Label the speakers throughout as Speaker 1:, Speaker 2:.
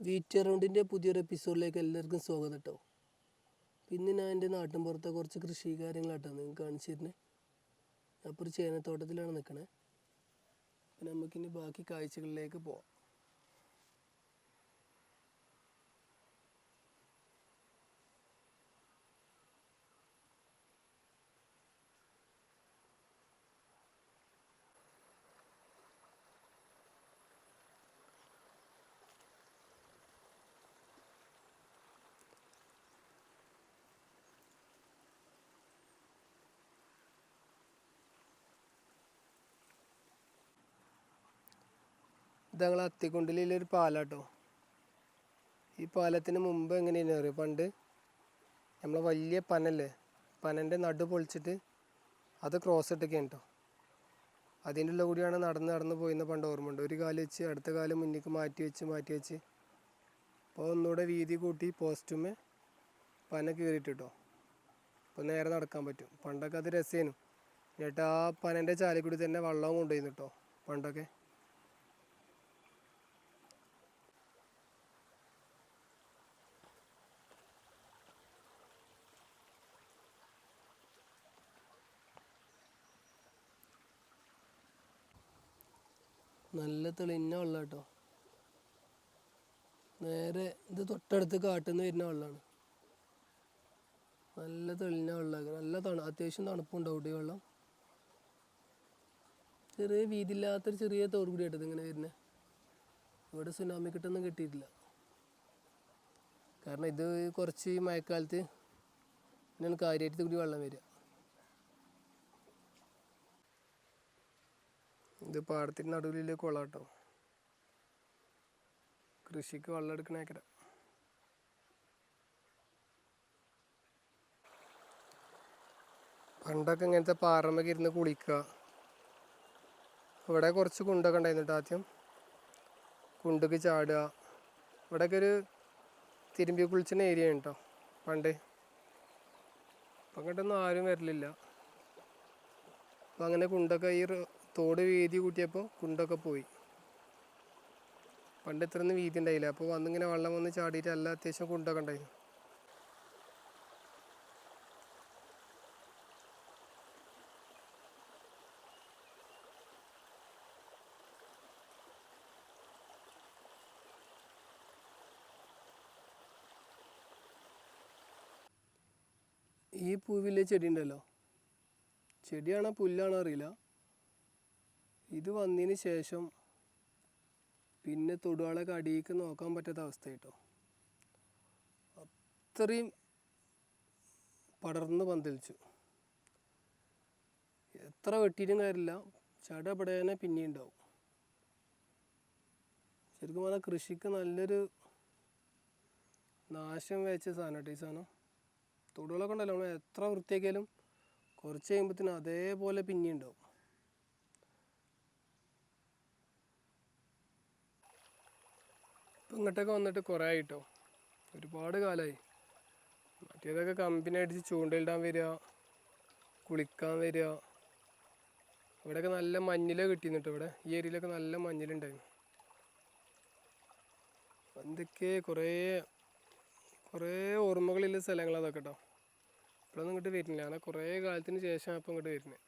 Speaker 1: Wheat പുതിയൊരു എപ്പിസോഡിലേക്ക് എല്ലാവർക്കും സ്വാഗതം കേട്ടോ. പിന്നെ ഞാൻ എന്റെ നാട്ടിൻ പുറത്തെ കുറച്ച് കൃഷി കാര്യങ്ങളാട്ടോ നിങ്ങൾക്ക് കാണിച്ചു തരുന്നത് അപ്പോൾ ഒരു ചേനത്തോട്ടത്തിലാണ് നിൽക്കണേ. അപ്പം നമുക്കിനി ബാക്കി കാഴ്ചകളിലേക്ക് പോവാം. ഇത് ഞങ്ങൾ അത്തിക്കുണ്ടിലൊരു പാലാട്ടോ. ഈ പാലത്തിന് മുമ്പ് എങ്ങനെയാണ് അറിയോ? പണ്ട് നമ്മളെ വലിയ പനല്ലേ? പനന്റെ നടു പൊളിച്ചിട്ട് അത് ക്രോസ് ഇട്ടൊക്കെയാണ് കേട്ടോ അതിന്റെ ഉള്ള കൂടിയാണ് നടന്ന് നടന്ന് പോയിന്ന് പണ്ട് ഓർമ്മയുണ്ട്. ഒരു കാൽ വെച്ച് അടുത്ത കാൽ മുന്നിലേക്ക് മാറ്റി വെച്ച് മാറ്റി വെച്ച് അപ്പോൾ ഒന്നുകൂടെ വീതി കൂട്ടി പോസ്റ്റുമേ പന കീറിയിട്ട് അപ്പോൾ നേരെ നടക്കാൻ പറ്റും. പണ്ടൊക്കെ അത് രസേനു. എന്നിട്ട് ആ പനന്റെ ചാലിൽ കൂടി തന്നെ വള്ളവും കൊണ്ടുപോയിരുന്നു കേട്ടോ പണ്ടൊക്കെ. നല്ല തെളിഞ്ഞ വെള്ളം കേട്ടോ നേരെ ഇത് തൊട്ടടുത്ത് കാട്ടിൽ വരുന്ന വെള്ളമാണ് നല്ല തെളിഞ്ഞ വെള്ളമാണ് നല്ല തണു അത്യാവശ്യം തണുപ്പുണ്ടാവും ഈ വെള്ളം. ചെറിയ വീതിയില്ലാത്തൊരു ചെറിയ തോട് കൂടി ആയിട്ടത് ഇങ്ങനെ വരുന്നത് ഇവിടെ സുനാമി കിട്ടൊന്നും കിട്ടിയിട്ടില്ല. കാരണം ഇത് കുറച്ച് മഴക്കാലത്ത് ഇങ്ങനെ കാര്യമായിട്ട് കൂടി വെള്ളം വരിക. ഇത് പാടത്തിന്റെ നടുവിലെ കുളം കേട്ടോ കൃഷിക്ക് വെള്ളം എടുക്കണേക്കര പണ്ടൊക്കെ ഇങ്ങനത്തെ പാറമൊക്കെ ഇരുന്ന് കുളിക്കുക. ഇവിടെ കുറച്ച് കുണ്ടൊക്കെ ഉണ്ടായിരുന്നു ആദ്യം. കുണ്ടക്ക് ചാടുക. ഇവിടെയൊക്കെ ഒരു തിരുമ്പി കുളിച്ചിന് ഏരിയ ഉണ്ടോ പണ്ട്. അങ്ങോട്ടൊന്നും ആരും വരലില്ല. അപ്പം അങ്ങനെ കുണ്ടൊക്കെ ഈ തോട് വീതി കൂട്ടിയപ്പോൾ കുണ്ടൊക്കെ പോയി. പണ്ട് ഇത്രയൊന്നും വീതി ഉണ്ടായില്ല. അപ്പോൾ വന്നിങ്ങനെ വെള്ളം വന്ന് ചാടിയിട്ട് എല്ലാ അത്യാവശ്യം കുണ്ടൊക്കെ ഉണ്ടായിരുന്നു ഈ പൂവിലെ ചെടി ഉണ്ടല്ലോ? ചെടിയാണോ പുല്ലാണോ അറിയില്ല. ഇത് വന്നതിന് ശേഷം പിന്നെ തൊടുവാളൊക്കെ അടിയിലേക്ക് നോക്കാൻ പറ്റാത്ത അവസ്ഥ കേട്ടോ അത്രയും പടർന്ന് പന്തലിച്ചു. എത്ര വെട്ടിയിട്ടും കാര്യമില്ല. ചടപടേനെ പിന്നെ ഉണ്ടാവും. ശരിക്കും പറഞ്ഞാൽ കൃഷിക്ക് നല്ലൊരു നാശം വെച്ച സാധനം കേട്ടോ ഈ സാധനം. തൊടുകളൊക്കെ ഉണ്ടല്ലോ നമ്മൾ എത്ര വൃത്തിയാക്കിയാലും കുറച്ച് കഴിയുമ്പോഴത്തേനും അതേപോലെ പിന്നെ ഉണ്ടാവും. ഇങ്ങോട്ടൊക്കെ വന്നിട്ട് കുറേ ആയിട്ടോ. ഒരുപാട് കാലമായി മറ്റേതൊക്കെ കമ്പനി അടിച്ച് ചൂണ്ടയിടാൻ വരിക കുളിക്കാൻ വരിക. ഇവിടെയൊക്കെ നല്ല മഞ്ഞില കിട്ടിയിരുന്നു ഇവിടെ. ഈ ഏരിയയിലൊക്കെ നല്ല മഞ്ഞിലുണ്ടായിരുന്നു. എന്തൊക്കെ കുറേ കുറേ ഓർമ്മകളുള്ള സ്ഥലങ്ങളതൊക്കെ കേട്ടോ ഇപ്പോഴൊന്നും ഇങ്ങോട്ട് വരുന്നില്ല. കുറേ കാലത്തിന് ശേഷം അപ്പോൾ ഇങ്ങോട്ട് വരുന്നത്.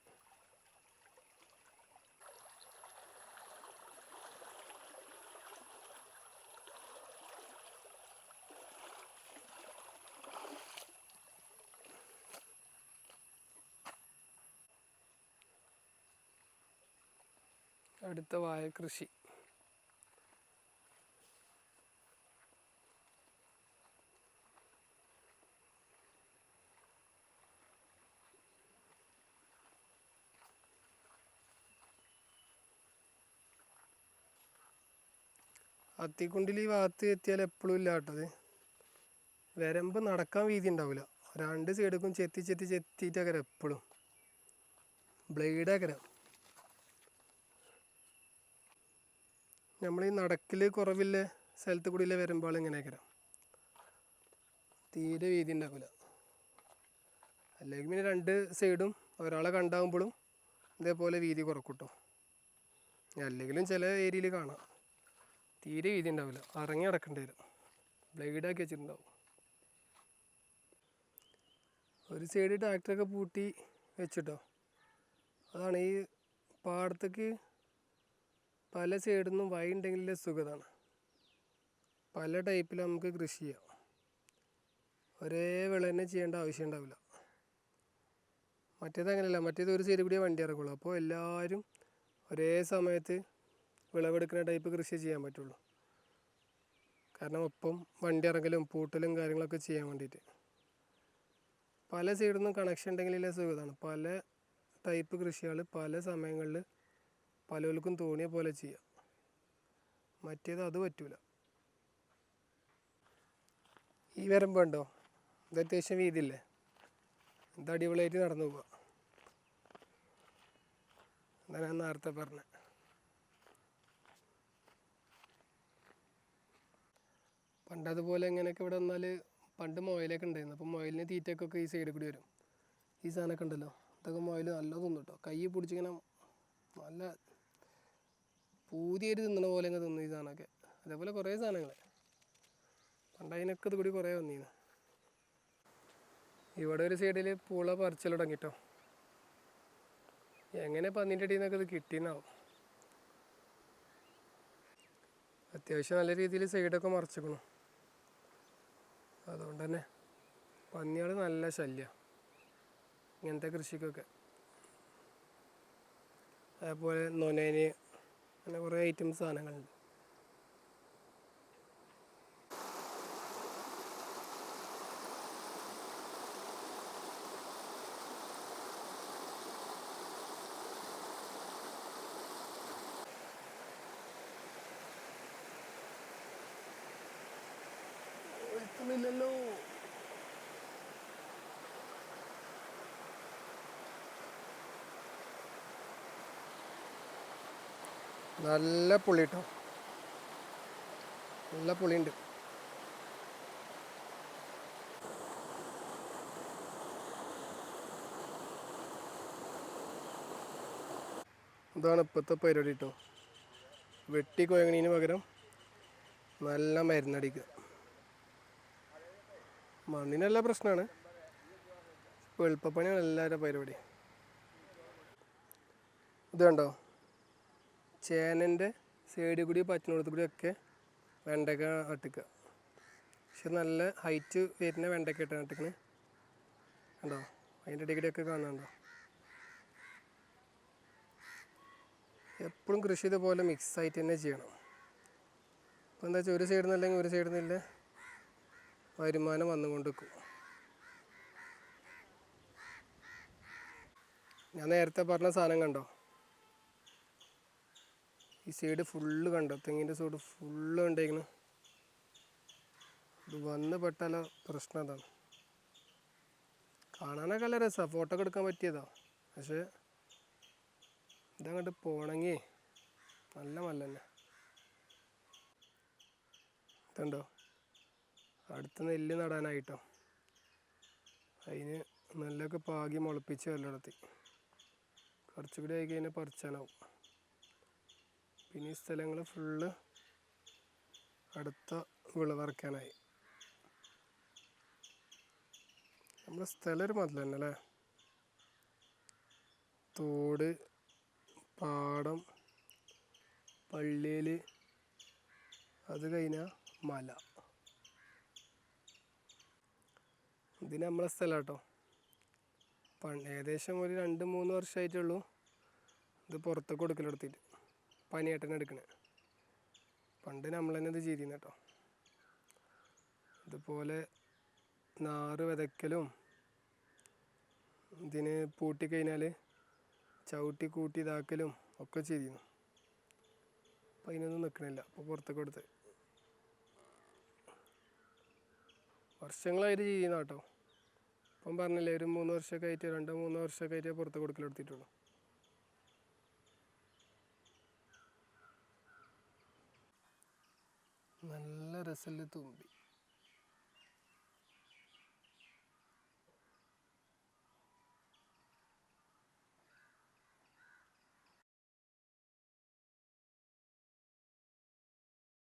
Speaker 1: അടുത്ത വാഴ കൃഷി. അത്തിക്കുണ്ടിൽ ഈ ഭാഗത്ത് എത്തിയാൽ എപ്പോഴും ഇല്ല കേട്ടത് വരമ്പ് നടക്കാൻ വീതി ഉണ്ടാവില്ല. രണ്ട് സൈഡിക്കും ചെത്തി ചെത്തി ചെത്തിയിട്ടകരം എപ്പോഴും ബ്ലേഡ് ബ്ലേഡൊക്കെ നമ്മൾ ഈ നടക്കിൽ കുറവില്ല സ്ഥലത്ത് കൂടിയില്ല വരുമ്പോൾ ഇങ്ങനെയൊക്കെ തീരെ വീതി ഉണ്ടാവില്ല. അല്ലെങ്കിൽ പിന്നെ രണ്ട് സൈഡും ഒരാളെ കണ്ടാകുമ്പോഴും ഇതേപോലെ വീതി കുറക്കൂട്ടോ. കേട്ടോ അല്ലെങ്കിലും ചില ഏരിയയിൽ കാണാം. തീരെ വീതി ഉണ്ടാവില്ല. ഇറങ്ങി നടക്കേണ്ടി വരും. ബ്ലേഡാക്കി വെച്ചിട്ടുണ്ടാവും. ഒരു സൈഡ് ട്രാക്ടറൊക്കെ പൂട്ടി വെച്ചിട്ടോ. അതാണ് ഈ പാടത്തേക്ക് പല സൈഡിൽ നിന്നും വഴി ഉണ്ടെങ്കിലേ സുഖതാണ്. പല ടൈപ്പിൽ നമുക്ക് കൃഷി ചെയ്യാം. ഒരേ വിള തന്നെ ചെയ്യേണ്ട ആവശ്യം ഉണ്ടാവില്ല. മറ്റേത് അങ്ങനെയല്ല മറ്റേത് ഒരു സൈഡിൽ കൂടിയേ വണ്ടി ഇറക്കുള്ളൂ. അപ്പോൾ എല്ലാവരും ഒരേ സമയത്ത് വിളവെടുക്കുന്ന ടൈപ്പ് കൃഷി ചെയ്യാൻ പറ്റുള്ളൂ. കാരണം ഒപ്പം വണ്ടി ഇറങ്ങലും പൂട്ടലും കാര്യങ്ങളൊക്കെ ചെയ്യാൻ വേണ്ടിയിട്ട്. പല സൈഡിൽ നിന്നും കണക്ഷൻ ഉണ്ടെങ്കിലേ സുഖമാണ് പല ടൈപ്പ് കൃഷികൾ പല സമയങ്ങളിൽ പലർക്കും തോന്നിയ പോലെ ചെയ്യാം. മറ്റേത് അത് പറ്റൂല. ഈ വരമ്പ് ഉണ്ടോ ഇത് അത്യാവശ്യം വീതിയില്ലേ? ഇത് അടിപൊളിയായിട്ട് നടന്നു പോവാ. അതാണ് ഞാൻ നേരത്തെ പറഞ്ഞത് പണ്ട് അതുപോലെ എങ്ങനെയൊക്കെ ഇവിടെ വന്നാൽ പണ്ട് മുയലൊക്കെ ഉണ്ടായിരുന്നു. അപ്പം മുയലിന് തീറ്റക്കൊക്കെ ഈ സൈഡിൽ കൂടി വരും. ഈ സാധനമൊക്കെ ഉണ്ടല്ലോ. ഇതൊക്കെ മുയൽ നല്ല തിന്നു കേട്ടോ കൈ പിടിച്ചിങ്ങനെ നല്ല പൂതിയായിട്ട് തിന്നണ പോലെ അങ്ങ് തിന്നു ഈ സാധനമൊക്കെ. അതേപോലെ കുറേ സാധനങ്ങൾ പണ്ട് ഇത് കൂടി കുറേ വന്നിരുന്നു ഇവിടെ ഒരു സൈഡിൽ പൂള പറിച്ചൽ തുടങ്ങിട്ടോ. എങ്ങനെ പന്നിന്റെ അടിയിൽ നിന്നൊക്കെ ഇത് കിട്ടിയെന്നാവും അത്യാവശ്യം നല്ല രീതിയിൽ സൈഡൊക്കെ മറച്ചിക്കണു. അതുകൊണ്ട് തന്നെ പന്നികൾ നല്ല ശല്യം. ഇങ്ങനത്തെ കൃഷിക്കൊക്കെ. അതേപോലെ നൊനേന് അങ്ങനെ കുറേ ഐറ്റംസ് സാധനങ്ങളുണ്ട്. എത്തുന്നില്ലല്ലോ. നല്ല പുളി കേട്ടോ നല്ല പുളിയുണ്ട്. ഇതാണ് ഇപ്പോഴത്തെ പരിപാടി കേട്ടോ വെട്ടി കൊയങ്ങണീന് പകരം നല്ല മരുന്നടിക്കുക. മണ്ണിനല്ല പ്രശ്നമാണ് എളുപ്പപ്പണിയാണ് എല്ലാവരുടെ പരിപാടി. ഇത് കണ്ടോ? ചേനന്റെ സൈഡിൽ കൂടി പച്ചനോടത്ത് കൂടി ഒക്കെ വെണ്ടയ്ക്ക നട്ടിക്കുക. പക്ഷെ നല്ല ഹൈറ്റ് വരുന്ന വെണ്ടയ്ക്ക ഇട്ടാണ് നട്ടിക്കണേ. കണ്ടോ? അതിന്റെ ഒക്കെ കാണുന്നുണ്ടോ? എപ്പോഴും കൃഷി ഇതുപോലെ മിക്സ് ആയിട്ട് തന്നെ ചെയ്യണം. അപ്പോൾ എന്താ വെച്ചാൽ ഒരു സൈഡിൽ നിന്നല്ലെങ്കിൽ ഒരു സൈഡിൽ നിന്നില്ല വരുമാനം വന്നുകൊണ്ടിരിക്കും. ഞാൻ നേരത്തെ പറഞ്ഞ സാധനം കണ്ടോ? ഈ സൈഡ് ഫുള്ള് കണ്ടോ? തെങ്ങിന്റെ സൈഡ് ഫുള്ള് കണ്ടേക്കണം. ഇത് വന്ന് പെട്ടാലോ പ്രശ്നം അതാണ്. കാണാനൊക്കെ നല്ല രസമാണ് ഫോട്ടോ ഒക്കെ എടുക്കാൻ പറ്റിയതാ. പക്ഷേ ഇതങ്ങോട്ട് പോണെങ്കിൽ നല്ല മല്ല തന്നെ ഇതുണ്ടോ അടുത്ത നെല്ല് നടാനായിട്ടോ. അതിന് നെല്ലൊക്കെ പാകി മുളപ്പിച്ച് വല്ലടത്തി കുറച്ചുകൂടി ആയി കഴിഞ്ഞാൽ പറിച്ചാനാവും. പിന്നെ ഈ സ്ഥലങ്ങൾ ഫുള്ള് അടുത്ത വിളവറക്കാനായി നമ്മുടെ സ്ഥലം ഒരു മതിൽ തന്നെ അല്ലേ? തോട് പാടം പള്ളിയിൽ അത് കഴിഞ്ഞാൽ മല. ഇത് നമ്മളെ സ്ഥലം കേട്ടോ. ഏകദേശം ഒരു രണ്ട് മൂന്ന് വർഷമായിട്ടുള്ളൂ ഇത് പുറത്തേക്ക് കൊടുക്കലെടുത്തിട്ട് പനിയേട്ടനെ എടുക്കണേ. പണ്ട് നമ്മൾ തന്നെ ഇത് ചെയ്തിരുന്നു കേട്ടോ. ഇതുപോലെ നാറ് വിതയ്ക്കലും ഇതിന് പൂട്ടിക്കഴിഞ്ഞാൽ ചവിട്ടി കൂട്ടി ഇതാക്കലും ഒക്കെ ചെയ്തിരുന്നു. അപ്പം അതിനൊന്നും നിൽക്കണില്ല അപ്പോൾ പുറത്തൊക്കെ കൊടുത്ത് വർഷങ്ങളായിട്ട് ചെയ്യുന്ന കേട്ടോ. ഇപ്പം പറഞ്ഞില്ലേ ഒരു മൂന്ന് വർഷമൊക്കെ ആയിട്ട് രണ്ടോ മൂന്നോ വർഷമൊക്കെ ആയിട്ട് പുറത്ത് കൊടുക്കലെടുത്തിട്ടുള്ളൂ തുമ്പി.